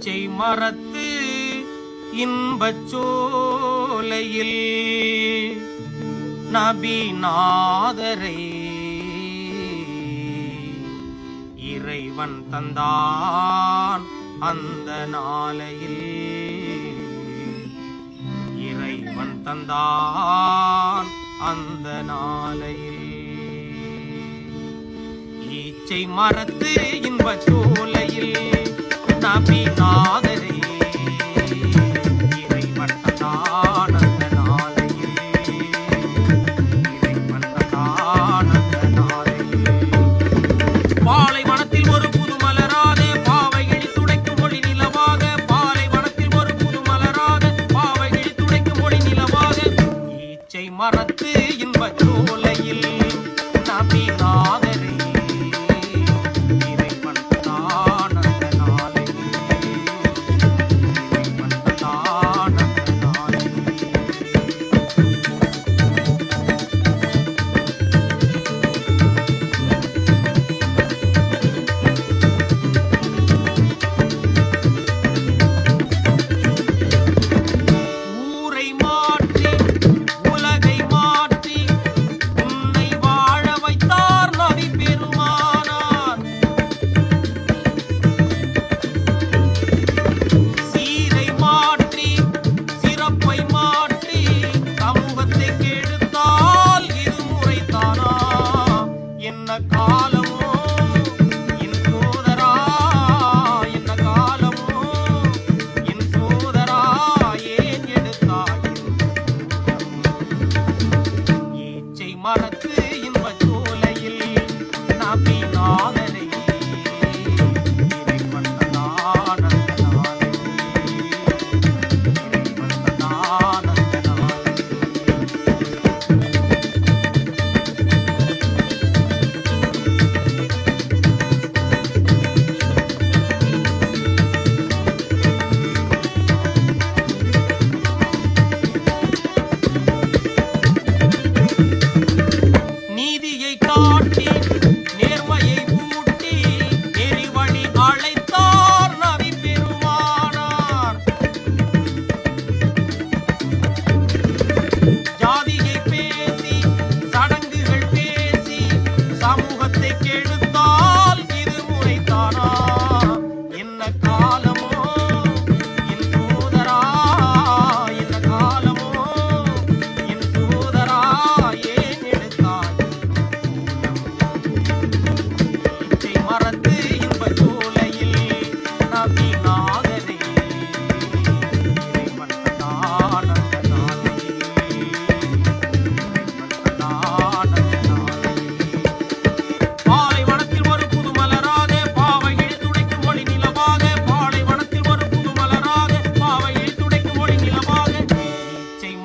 பச்சை மரத்து இன்பச்சோலையில் நபிநாதரை. இறைவன் தந்தான் அந்த நாளையில். இறைவன் தந்தான் அந்த நாளையில். ஈச்சை மரத்து இன்பச்சோலையில் Okay.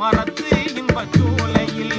மரத்து இன்ப சூலையில்